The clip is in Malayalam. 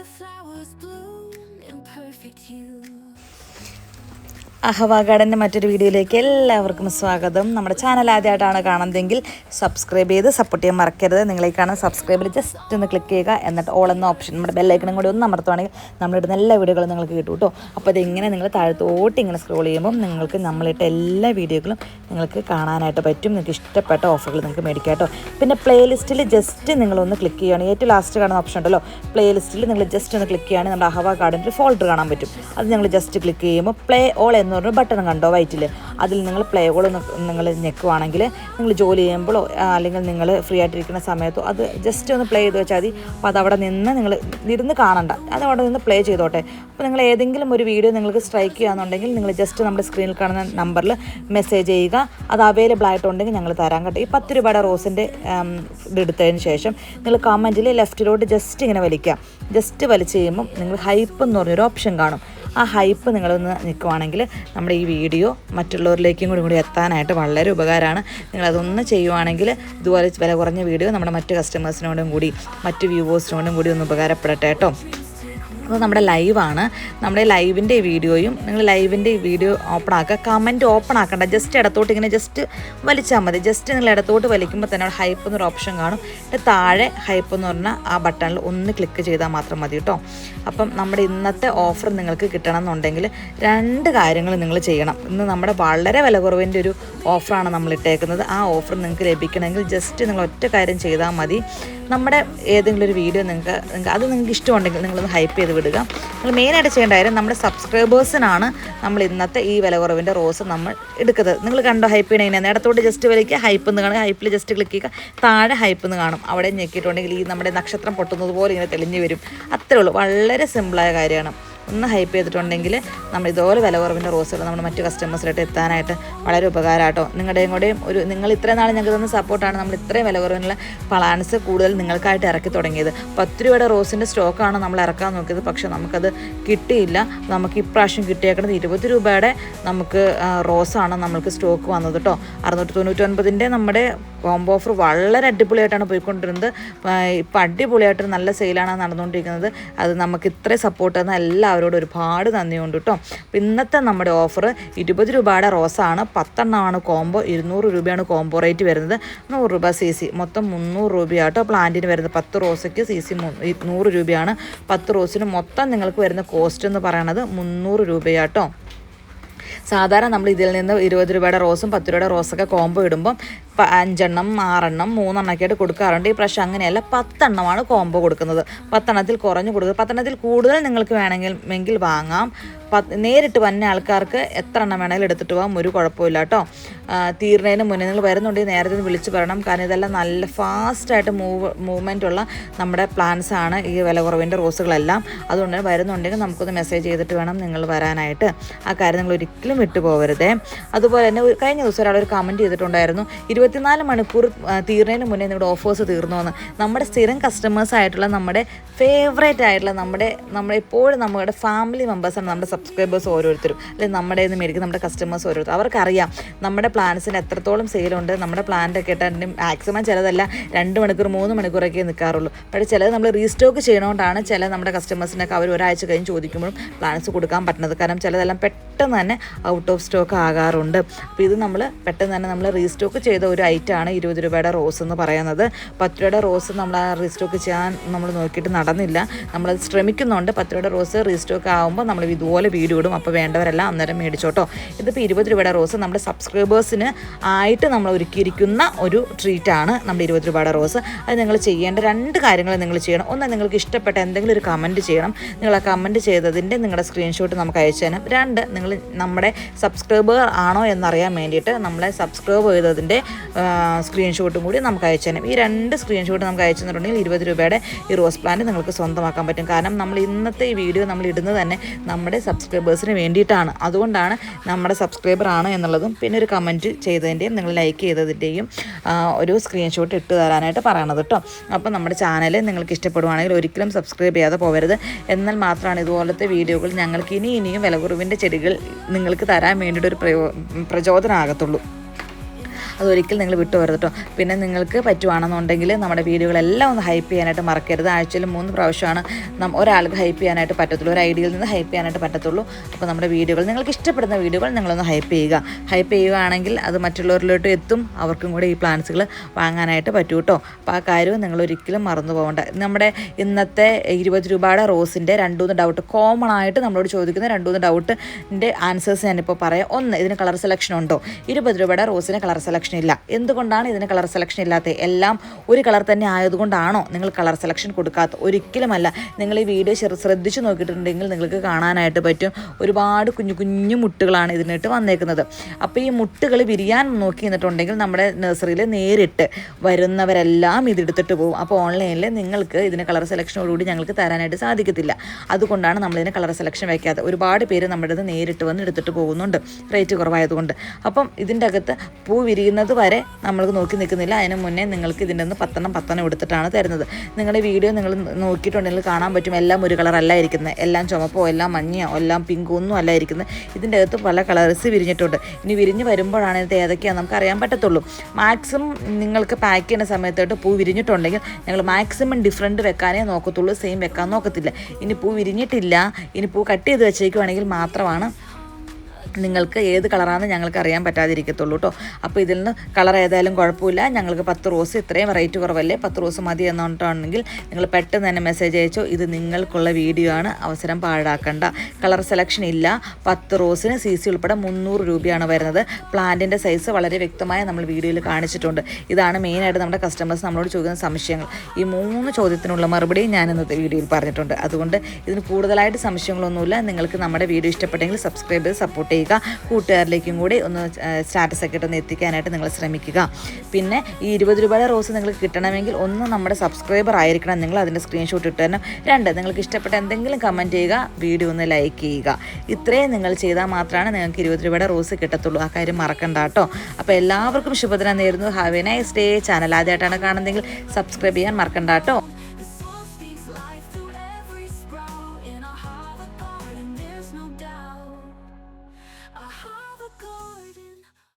the flowers bloom in perfect hue. അഹവ ഗാർഡന്റെ മറ്റൊരു വീഡിയോയിലേക്ക് എല്ലാവർക്കും സ്വാഗതം. നമ്മുടെ ചാനൽ ആദ്യമായിട്ടാണ് കാണുന്നതെങ്കിൽ സബ്സ്ക്രൈബ് ചെയ്ത് സപ്പോർട്ട് ചെയ്യാൻ മറക്കരുത്. നിങ്ങളെ കാണാൻ സബ്സ്ക്രൈബിൽ ജസ്റ്റ് ഒന്ന് ക്ലിക്ക് ചെയ്യുക. എന്നിട്ട് ഓൾ എന്ന ഓപ്ഷൻ നമ്മുടെ ബെല്ലൈക്കണും കൂടി ഒന്ന് അമർത്തുവാണെങ്കിൽ നമ്മളിടുന്ന എല്ലാ വീഡിയോകളും നിങ്ങൾക്ക് കിട്ടും കേട്ടോ അപ്പോൾ അതിങ്ങനെ നിങ്ങൾ താഴത്തോട്ട് ഇങ്ങനെ സ്ക്രോൾ ചെയ്യുമ്പോൾ നിങ്ങൾക്ക് നമ്മളിട്ട എല്ലാ വീഡിയോകളും നിങ്ങൾക്ക് കാണാനായിട്ട് പറ്റും. നിങ്ങൾക്ക് ഇഷ്ടപ്പെട്ട ഓഫറുകൾ നിങ്ങൾക്ക് മേടിക്കാം കേട്ടോ പിന്നെ പ്ലേലിസ്റ്റിൽ ജസ്റ്റ് നിങ്ങളൊന്ന് ക്ലിക്ക് ചെയ്യുകയാണെങ്കിൽ ഏറ്റവും ലാസ്റ്റ് കാണുന്ന ഓപ്ഷൻ ഉണ്ടല്ലോ. പ്ലേലിസ്റ്റിൽ നിങ്ങൾ ജസ്റ്റ് ഒന്ന് ക്ലിക്ക് ചെയ്യുകയാണെങ്കിൽ നമ്മുടെ അഹവാ ഗാർഡന്റെ ഫോൾഡർ കാണാൻ പറ്റും. അത് നിങ്ങൾ ജസ്റ്റ് ക്ലിക്ക് ചെയ്യുമ്പോൾ പ്ലേ ഓൾ എന്ന് പറഞ്ഞ ബട്ടൺ കണ്ടോ വൈറ്റിൽ അതിൽ നിങ്ങൾ പ്ലേ ഓൾ നിങ്ങൾ ഞെക്കുവാണെങ്കിൽ നിങ്ങൾ ജോലി ചെയ്യുമ്പോഴോ അല്ലെങ്കിൽ നിങ്ങൾ ഫ്രീ ആയിട്ടിരിക്കുന്ന സമയത്തോ അത് ജസ്റ്റ് ഒന്ന് പ്ലേ ചെയ്ത് വെച്ചാൽ മതി. അപ്പോൾ അവിടെ നിന്ന് നിങ്ങൾ ഇരുന്ന് കാണണ്ട. അത് അവിടെ നിന്ന് പ്ലേ ചെയ്തോട്ടെ. അപ്പോൾ നിങ്ങൾ ഏതെങ്കിലും ഒരു വീഡിയോ നിങ്ങൾക്ക് സ്ട്രൈക്ക് ചെയ്യുകയാണെന്നുണ്ടെങ്കിൽ നിങ്ങൾ ജസ്റ്റ് നമ്മുടെ സ്ക്രീനിൽ കാണുന്ന നമ്പറിൽ മെസ്സേജ് ചെയ്യുക. അത് അവൈലബിൾ ആയിട്ടുണ്ടെങ്കിൽ ഞങ്ങൾ തരാൻ കേട്ടോ. ഈ പത്ത് രൂപയുടെ റോസിന്റെ ഇതെടുത്തതിന് ശേഷം നിങ്ങൾ കമന്റിൽ ലെഫ്റ്റിലോട്ട് ജസ്റ്റ് ഇങ്ങനെ വലിക്കുക. ജസ്റ്റ് വലിച്ച് കഴിയുമ്പം നിങ്ങൾ ഹൈപ്പ് എന്ന് പറഞ്ഞൊരു ഓപ്ഷൻ കാണും. ആ ഹൈപ്പ് നിങ്ങളൊന്ന് നിൽക്കുവാണെങ്കിൽ നമ്മുടെ ഈ വീഡിയോ മറ്റുള്ളവരിലേക്കും കൂടി കൂടി എത്താനായിട്ട് വളരെ ഉപകാരമാണ്. നിങ്ങളതൊന്ന് ചെയ്യുവാണെങ്കിൽ ഇതുപോലെ വില കുറഞ്ഞ വീഡിയോ നമ്മുടെ മറ്റ് കസ്റ്റമേഴ്സിനോടും കൂടി മറ്റ് വ്യൂവേഴ്സിനോടും കൂടി ഒന്ന് ഉപകാരപ്പെടട്ടെ കേട്ടോ. അപ്പോൾ നമ്മുടെ ലൈവാണ്. നമ്മുടെ ലൈവിന്റെ വീഡിയോയും നിങ്ങൾ ലൈവിന്റെ വീഡിയോ ഓപ്പൺ ആക്കുക കമന്റ് ഓപ്പൺ ആക്കണ്ട ജസ്റ്റ് ഇടത്തോട്ട് ഇങ്ങനെ ജസ്റ്റ് വലിച്ചാൽ മതി. ജസ്റ്റ് നിങ്ങൾ ഇടത്തോട്ട് വലിക്കുമ്പോൾ തന്നെ ഹൈപ്പ് എന്നൊരു ഓപ്ഷൻ കാണും. എന്നിട്ട് താഴെ ഹൈപ്പ് എന്ന് പറഞ്ഞാൽ ആ ബട്ടണിൽ ഒന്ന് ക്ലിക്ക് ചെയ്താൽ മാത്രം മതി കേട്ടോ. അപ്പം നമ്മുടെ ഇന്നത്തെ ഓഫർ നിങ്ങൾക്ക് കിട്ടണം എന്നുണ്ടെങ്കിൽ രണ്ട് കാര്യങ്ങൾ നിങ്ങൾ ചെയ്യണം. ഇന്ന് നമ്മുടെ വളരെ വില കുറവിന്റെ ഒരു ഓഫറാണ് നമ്മൾ ഇട്ടേക്കുന്നത്. ആ ഓഫർ നിങ്ങൾക്ക് ലഭിക്കണമെങ്കിൽ ജസ്റ്റ് നിങ്ങൾ ഒറ്റ കാര്യം ചെയ്താൽ മതി. നമ്മുടെ ഏതെങ്കിലും ഒരു വീഡിയോ നിങ്ങൾക്ക് നിങ്ങൾക്ക് അത് നിങ്ങൾക്ക് ഇഷ്ടമുണ്ടെങ്കിൽ നിങ്ങളൊന്ന് ഹൈപ്പ് ചെയ്ത് വിടുക. നിങ്ങൾ മെയിനായിട്ട് ചെയ്യേണ്ട കാര്യം നമ്മുടെ സബ്സ്ക്രൈബേഴ്സിനാണ് നമ്മൾ ഇന്നത്തെ ഈ വില കുറവിന്റെ റോസ് നമ്മൾ എടുക്കുന്നത്. നിങ്ങൾ കണ്ടോ ഹൈപ്പ് ചെയ്യണേ നേടത്തോട്ട് ജസ്റ്റ് വലിക്കുക ഹൈപ്പ് എന്ന് കാണുക ഹൈപ്പിൽ ജസ്റ്റ് ക്ലിക്ക് ചെയ്യുക. താഴെ ഹൈപ്പ് എന്ന് കാണും. അവിടെ ഞെക്കിയിട്ടുണ്ടെങ്കിൽ ഈ നമ്മുടെ നക്ഷത്രം പൊട്ടുന്നത് പോലെ ഇങ്ങനെ തെളിഞ്ഞു വരും. അത്രേ ഉള്ളൂ. വളരെ സിമ്പിളായ കാര്യമാണ്. ഒന്ന് ഹൈപ്പ് ചെയ്തിട്ടുണ്ടെങ്കിൽ നമ്മൾ ഇതുപോലെ വില കുറവിന്റെ റോസുകൾ നമ്മൾ മറ്റു കസ്റ്റമേഴ്സിലോട്ട് എത്താനായിട്ട് വളരെ ഉപകാരമാട്ടോ നിങ്ങളുടെയും കൂടെയും ഒരു നിങ്ങൾ ഇത്രയും നാൾ ഞങ്ങൾക്ക് തന്ന സപ്പോർട്ടാണ് നമ്മൾ ഇത്രയും വില കുറവിനുള്ള പ്ലാൻസ് കൂടുതൽ നിങ്ങൾക്കായിട്ട് ഇറക്കി തുടങ്ങിയത്. പത്ത് രൂപയുടെ റോസിന്റെ സ്റ്റോക്കാണ് നമ്മൾ ഇറക്കാൻ നോക്കിയത്. പക്ഷേ നമുക്കത് കിട്ടിയില്ല. നമുക്ക് ഇപ്രാവശ്യം കിട്ടിയേക്കുന്നത് ഇരുപത് രൂപയുടെ നമുക്ക് റോസാണ് നമ്മൾക്ക് സ്റ്റോക്ക് വന്നത് കേട്ടോ അറുന്നൂറ്റി തൊണ്ണൂറ്റൊൻപതിന്റെ നമ്മുടെ കോംബോ ഓഫർ വളരെ അടിപൊളിയായിട്ടാണ് പോയിക്കൊണ്ടിരുന്നത്. ഇപ്പം അടിപൊളിയായിട്ട് നല്ല സെയിലാണ് നടന്നുകൊണ്ടിരിക്കുന്നത്. അത് നമുക്ക് ഇത്രയും സപ്പോർട്ട് തന്ന എല്ലാവരോടും ഒരുപാട് നന്ദിയുണ്ട് കേട്ടോ ഇന്നത്തെ നമ്മുടെ ഓഫർ ഇരുപത് രൂപയുടെ റോസാണ്. പത്തെണ്ണമാണ് കോംബോ ഇരുന്നൂറ് രൂപയാണ് കോംബോ റേറ്റ് വരുന്നത്. നൂറ് രൂപ സി സി മൊത്തം മുന്നൂറ് രൂപയാട്ടോ പ്ലാന്റിന് വരുന്നത് പത്ത് റോസയ്ക്ക് സി സി നൂറ് രൂപയാണ്. പത്ത് റോസിന് മൊത്തം നിങ്ങൾക്ക് വരുന്ന കോസ്റ്റ് എന്ന് പറയണത് മുന്നൂറ് രൂപയാട്ടോ സാധാരണ നമ്മൾ ഇതിൽ നിന്ന് ഇരുപത് രൂപയുടെ റോസും പത്ത് രൂപയുടെ റോസൊക്കെ കോംബോ ഇടുമ്പം അഞ്ചെണ്ണം ആറെണ്ണം മൂന്നെണ്ണമൊക്കെ ആയിട്ട് കൊടുക്കാറുണ്ട്. ഈ പ്രാവശ്യം അങ്ങനെയല്ല പത്തെണ്ണമാണ് കോംബോ കൊടുക്കുന്നത്. പത്തെണ്ണത്തിൽ കുറഞ്ഞു കൊടുക്കുക. പത്തെണ്ണത്തിൽ കൂടുതൽ നിങ്ങൾക്ക് വേണമെങ്കിൽ എങ്കിൽ വാങ്ങാം. പത്ത് നേരിട്ട് വന്ന ആൾക്കാർക്ക് എത്ര എണ്ണം വേണമെങ്കിലും എടുത്തിട്ട് പോകാം. ഒരു കുഴപ്പമില്ല കേട്ടോ. തീർന്നതിന് മുന്നേ നിങ്ങൾ വരുന്നുണ്ടെങ്കിൽ നേരത്തെ വിളിച്ചു പറയണം. കാരണം ഇതെല്ലാം നല്ല ഫാസ്റ്റായിട്ട് മൂവ് മൂവ്മെന്റ് ഉള്ള നമ്മുടെ പ്ലാൻസ് ആണ് ഈ വില കുറവിന്റെ റോസുകളെല്ലാം. അതുകൊണ്ട് തന്നെ വരുന്നുണ്ടെങ്കിൽ നമുക്കൊന്ന് മെസ്സേജ് ചെയ്തിട്ട് വേണം നിങ്ങൾ വരാനായിട്ട്. ആ കാര്യം നിങ്ങൾ ഒരിക്കലും വിട്ടു പോകരുതേ അതുപോലെ തന്നെ കഴിഞ്ഞ ദിവസം ഒരാൾ ഒരു കമന്റ് ചെയ്തിട്ടുണ്ടായിരുന്നു ഇരുപത്തിനാല് മണിക്കൂർ തീർന്നതിന് മുന്നേ നിങ്ങളുടെ ഓഫേഴ്സ് തീർന്നു എന്ന് നമ്മുടെ സ്ഥിരം കസ്റ്റമേഴ്സ് ആയിട്ടുള്ള നമ്മുടെ ഫേവറേറ്റ് ആയിട്ടുള്ള നമ്മുടെ നമ്മുടെ എപ്പോഴും നമ്മുടെ ഫാമിലി മെമ്പേഴ്സാണ് നമ്മുടെ സബ്സ്ക്രൈബേഴ്സ് ഓരോരുത്തരും. അല്ലെങ്കിൽ നമ്മുടെ നിന്ന് മേടിക്കുന്ന നമ്മുടെ കസ്റ്റമേഴ്സ് ഓരോരുത്തരും. അവർക്കറിയാം നമ്മുടെ പ്ലാൻസിന് എത്രത്തോളം സെയിലുണ്ട് നമ്മുടെ പ്ലാനിന്റെ ഒക്കെ ഇട്ടാൽ മാക്സിമം ചിലതല്ല രണ്ട് മണിക്കൂർ മൂന്ന് മണിക്കൂറൊക്കെ നിൽക്കാറുള്ളൂ പക്ഷേ ചിലത് നമ്മൾ റീസ്റ്റോക്ക് ചെയ്യണോണ്ടാണ് ചില നമ്മുടെ കസ്റ്റമേഴ്സിനൊക്കെ അവർ ഒരാഴ്ച കഴിഞ്ഞ് ചോദിക്കുമ്പോഴും പ്ലാൻസ് കൊടുക്കാൻ പറ്റുന്നത്. കാരണം ചിലതെല്ലാം പെട്ടെന്ന് തന്നെ ഔട്ട് ഓഫ് സ്റ്റോക്ക് ആകാറുണ്ട്. അപ്പോൾ ഇത് നമ്മൾ പെട്ടെന്ന് തന്നെ നമ്മൾ റീസ്റ്റോക്ക് ചെയ്ത ഒരു ഐറ്റമാണ് ഇരുപത് രൂപയുടെ റോസ് എന്ന് പറയുന്നത്. പത്ത് രൂപയുടെ റോസ് നമ്മൾ ആ റീസ്റ്റോക്ക് ചെയ്യാൻ നമ്മൾ നോക്കിയിട്ട് നടന്നില്ല. നമ്മൾ ശ്രമിക്കുന്നുണ്ട്. പത്ത് രൂപയുടെ റോസ് റീസ്റ്റോക്ക് ആകുമ്പോൾ നമ്മൾ ഇതുപോലെ വീഡിയോ ഇടും അപ്പോൾ വേണ്ടവരെല്ലാം അന്നേരം മേടിച്ചോട്ടോ. ഇതിപ്പോൾ ഇരുപത് രൂപയുടെ റോസ് നമ്മുടെ സബ്സ്ക്രൈബേഴ്സിന് ആയിട്ട് നമ്മൾ ഒരുക്കിയിരിക്കുന്ന ഒരു ട്രീറ്റാണ് നമ്മുടെ ഇരുപത് രൂപയുടെ റോസ്. അത് നിങ്ങൾ ചെയ്യേണ്ട രണ്ട് കാര്യങ്ങൾ നിങ്ങൾ ചെയ്യണം. ഒന്ന് നിങ്ങൾക്ക് ഇഷ്ടപ്പെട്ട എന്തെങ്കിലും ഒരു കമന്റ് ചെയ്യണം. നിങ്ങൾ ആ കമന്റ് ചെയ്തതിന്റെ നിങ്ങളുടെ സ്ക്രീൻഷോട്ട് നമുക്ക് അയച്ചു തരാം രണ്ട് നിങ്ങൾ നമ്മുടെ സബ്സ്ക്രൈബർ ആണോ എന്നറിയാൻ വേണ്ടിയിട്ട് നമ്മളെ സബ്സ്ക്രൈബ് ചെയ്തതിന്റെ സ്ക്രീൻഷോട്ടും കൂടി നമുക്ക് അയച്ചു ഈ രണ്ട് സ്ക്രീൻഷോട്ട് നമുക്ക് അയച്ചു തന്നിട്ടുണ്ടെങ്കിൽ ഇരുപത് രൂപയുടെ ഈ റോസ് പ്ലാന്റ് നിങ്ങൾക്ക് സ്വന്തമാക്കാൻ പറ്റും. കാരണം നമ്മൾ ഇന്നത്തെ ഈ വീഡിയോ നമ്മൾ ഇടുന്നത് തന്നെ നമ്മുടെ സബ്സ്ക്രൈബേഴ്സിന് വേണ്ടിയിട്ടാണ്. അതുകൊണ്ടാണ് നമ്മുടെ സബ്സ്ക്രൈബർ ആണ് എന്നുള്ളതും പിന്നെ ഒരു കമന്റ് ചെയ്തതിന്റെയും നിങ്ങൾ ലൈക്ക് ചെയ്തതിന്റെയും ഒരു സ്ക്രീൻഷോട്ട് ഇട്ട് തരാനായിട്ട് പറയണത് കേട്ടോ അപ്പോൾ നമ്മുടെ ചാനൽ നിങ്ങൾക്ക് ഇഷ്ടപ്പെടുവാണെങ്കിൽ ഒരിക്കലും സബ്സ്ക്രൈബ് ചെയ്യാതെ പോകരുത് എന്നാൽ മാത്രമാണ് ഇതുപോലത്തെ വീഡിയോകൾ ഞങ്ങൾക്ക് ഇനി ഇനിയും വിലകുറിവിന്റെ ചെടികൾ നിങ്ങൾക്ക് തരാൻ വേണ്ടിയിട്ടൊരു പ്രയോ പ്രചോദനമാകത്തുള്ളൂ അതൊരിക്കലും നിങ്ങൾ വിട്ടു പോകരുത് കേട്ടോ പിന്നെ നിങ്ങൾക്ക് പറ്റുവാണെന്നുണ്ടെങ്കിൽ നമ്മുടെ വീഡിയോകളെല്ലാം ഒന്ന് ഹൈപ്പ് ചെയ്യാനായിട്ട് മറക്കരുത്. ആഴ്ചയിൽ മൂന്ന് പ്രാവശ്യമാണ് നാം ഒരാൾക്ക് ഹൈപ്പ് ചെയ്യാനായിട്ട് പറ്റത്തുള്ളൂ. ഒരു ഐഡിയയിൽ നിന്ന് ഹൈപ്പ് ചെയ്യാനായിട്ട് പറ്റത്തുള്ളൂ. അപ്പോൾ നമ്മുടെ വീഡിയോകൾ നിങ്ങൾക്ക് ഇഷ്ടപ്പെടുന്ന വീഡിയോകൾ നിങ്ങളൊന്ന് ഹൈപ്പ് ചെയ്യുക. ഹൈപ്പ് ചെയ്യുകയാണെങ്കിൽ അത് മറ്റുള്ളവരിലോട്ട് എത്തും. അവർക്കും കൂടെ ഈ പ്ലാൻസുകൾ വാങ്ങാനായിട്ട് പറ്റൂ കേട്ടോ അപ്പോൾ ആ കാര്യവും നിങ്ങൾ ഒരിക്കലും മറന്നു പോകേണ്ട. നമ്മുടെ ഇന്നത്തെ ഇരുപത് രൂപയുടെ റോസിന്റെ രണ്ടുമൂന്ന് ഡൗട്ട് കോമൺ ആയിട്ട് നമ്മളോട് ചോദിക്കുന്ന രണ്ടുമൂന്ന് ഡൗട്ടിന്റെ ആൻസേഴ്സ് ഞാനിപ്പോൾ പറയാം. ഒന്ന് ഇതിന് കളർ സെലക്ഷൻ ഉണ്ടോ? ഇരുപത് രൂപയുടെ റോസിന് കളർ സെലക്ഷൻ ഇല്ല. എന്തുകൊണ്ടാണ് ഇതിന് കളർ സെലക്ഷൻ ഇല്ലാത്തത്? എല്ലാം ഒരു കളർ തന്നെ ആയതുകൊണ്ടാണോ നിങ്ങൾ കളർ സെലക്ഷൻ കൊടുക്കാത്ത ഒരിക്കലുമല്ല. നിങ്ങൾ ഈ വീഡിയോ ശ്രദ്ധിച്ചു നോക്കിയിട്ടുണ്ടെങ്കിൽ നിങ്ങൾക്ക് കാണാനായിട്ട് പറ്റും. ഒരുപാട് കുഞ്ഞു കുഞ്ഞു മുട്ടുകളാണ് ഇതിനിട്ട് വന്നേക്കുന്നത്. അപ്പോൾ ഈ മുട്ടുകൾ വിരിയാൻ നോക്കി നിന്നിട്ടുണ്ടെങ്കിൽ നമ്മുടെ നഴ്സറിയിൽ നേരിട്ട് വരുന്നവരെല്ലാം ഇതെടുത്തിട്ട് പോകും. അപ്പോൾ ഓൺലൈനിൽ നിങ്ങൾക്ക് ഇതിന് കളർ സെലക്ഷനോടുകൂടി ഞങ്ങൾക്ക് തരാനായിട്ട് സാധിക്കത്തില്ല. അതുകൊണ്ടാണ് നമ്മളിതിന് കളർ സെലക്ഷൻ വയ്ക്കാതെ ഒരുപാട് പേര് നമ്മുടെ ഇത് നേരിട്ട് വന്ന് എടുത്തിട്ട് പോകുന്നുണ്ട്. റേറ്റ് കുറവായതുകൊണ്ട്. അപ്പം ഇതിന്റെ അകത്ത് പൂ വിരിയുന്നത് വരെ നമ്മൾക്ക് നോക്കി നിൽക്കുന്നില്ല. അതിന് മുന്നേ നിങ്ങൾക്ക് ഇതിന്റെ നിന്ന് പത്തെണ്ണം പത്തെണ്ണം എടുത്തിട്ടാണ് തരുന്നത്. നിങ്ങളുടെ വീഡിയോ നിങ്ങൾ നോക്കിയിട്ടുണ്ടെങ്കിൽ കാണാൻ പറ്റും. എല്ലാം ഒരു കളറല്ല ഇരിക്കുന്നത്. എല്ലാം ചുമപ്പോ എല്ലാം മഞ്ഞയോ എല്ലാം പിങ്കോ ഒന്നും അല്ല ഇരിക്കുന്നത്. ഇതിന്റെ അകത്ത് പല കളേഴ്സ് വിരിഞ്ഞിട്ടുണ്ട്. ഇനി വിരിഞ്ഞ് വരുമ്പോഴാണ് ഇത് ഏതൊക്കെയാണെന്ന് നമുക്ക് അറിയാൻ പറ്റത്തുള്ളൂ. മാക്സിമം നിങ്ങൾക്ക് പാക്ക് ചെയ്യുന്ന സമയത്തോട്ട് പൂ വിരിഞ്ഞിട്ടുണ്ടെങ്കിൽ ഞങ്ങൾ മാക്സിമം ഡിഫറന്റ് വെക്കാനേ നോക്കത്തുള്ളൂ. സെയിം വെക്കാൻ നോക്കത്തില്ല. ഇനി പൂ വിരിഞ്ഞിട്ടില്ല. ഇനി പൂ കട്ട് ചെയ്ത് വെച്ചേക്കുവാണെങ്കിൽ മാത്രമാണ് നിങ്ങൾക്ക് ഏത് കളറാണെന്ന് ഞങ്ങൾക്ക് അറിയാൻ പറ്റാതിരിക്കത്തുള്ളൂ കേട്ടോ അപ്പോൾ ഇതിൽ നിന്ന് കളർ ഏതായാലും കുഴപ്പമില്ല. ഞങ്ങൾക്ക് പത്ത് റോസ് ഇത്രയും റേറ്റ് കുറവല്ലേ? പത്ത് റോസ് മതി എന്നുകൊണ്ടാണെങ്കിൽ നിങ്ങൾ പെട്ടെന്ന് തന്നെ മെസ്സേജ് അയച്ചോ. ഇത് നിങ്ങൾക്കുള്ള വീഡിയോ ആണ്. അവസരം പാഴാക്കണ്ട. കളർ സെലക്ഷൻ ഇല്ല. പത്ത് റോസിന് സി സി ഉൾപ്പെടെ മുന്നൂറ് രൂപയാണ് വരുന്നത്. പ്ലാന്റിന്റെ സൈസ് വളരെ വ്യക്തമായി നമ്മൾ വീഡിയോയിൽ കാണിച്ചിട്ടുണ്ട്. ഇതാണ് മെയിനായിട്ട് നമ്മുടെ കസ്റ്റമേഴ്സ് നമ്മളോട് ചോദിക്കുന്ന സംശയങ്ങൾ. ഈ മൂന്ന് ചോദ്യത്തിനുള്ള മറുപടി ഞാൻ ഇന്നത്തെ വീഡിയോയിൽ പറഞ്ഞിട്ടുണ്ട്. അതുകൊണ്ട് ഇതിന് കൂടുതലായിട്ട് സംശയങ്ങളൊന്നുമില്ല. നിങ്ങൾക്ക് നമ്മുടെ വീഡിയോ ഇഷ്ടപ്പെട്ടെങ്കിൽ സബ്സ്ക്രൈബ് ചെയ്ത് സപ്പോർട്ട് ചെയ്യുക. കൂട്ടുകാരിലേക്കും കൂടി ഒന്ന് സ്റ്റാറ്റസ് ഒക്കെ ഇട്ടൊന്ന് എത്തിക്കാനായിട്ട് നിങ്ങൾ ശ്രമിക്കുക. പിന്നെ ഈ ഇരുപത് രൂപയുടെ റോസ് നിങ്ങൾക്ക് കിട്ടണമെങ്കിൽ ഒന്ന് നമ്മുടെ സബ്സ്ക്രൈബർ ആയിരിക്കണം. നിങ്ങൾ അതിന്റെ സ്ക്രീൻഷോട്ട് ഇട്ട് തരണം രണ്ട് നിങ്ങൾക്ക് ഇഷ്ടപ്പെട്ട എന്തെങ്കിലും കമന്റ് ചെയ്യുക വീഡിയോ ഒന്ന് ലൈക്ക് ചെയ്യുക. ഇത്രയും നിങ്ങൾ ചെയ്താൽ മാത്രമാണ് നിങ്ങൾക്ക് ഇരുപത് രൂപയുടെ റോസ് കിട്ടത്തുള്ളൂ. ആ കാര്യം മറക്കണ്ട കേട്ടോ. അപ്പോൾ എല്ലാവർക്കും ശുഭദിനം നേരുന്നു. Have a nice day channel ആദ്യമായിട്ടാണ് കാണുന്നതെങ്കിൽ സബ്സ്ക്രൈബ് ചെയ്യാൻ മറക്കണ്ട കേട്ടോ.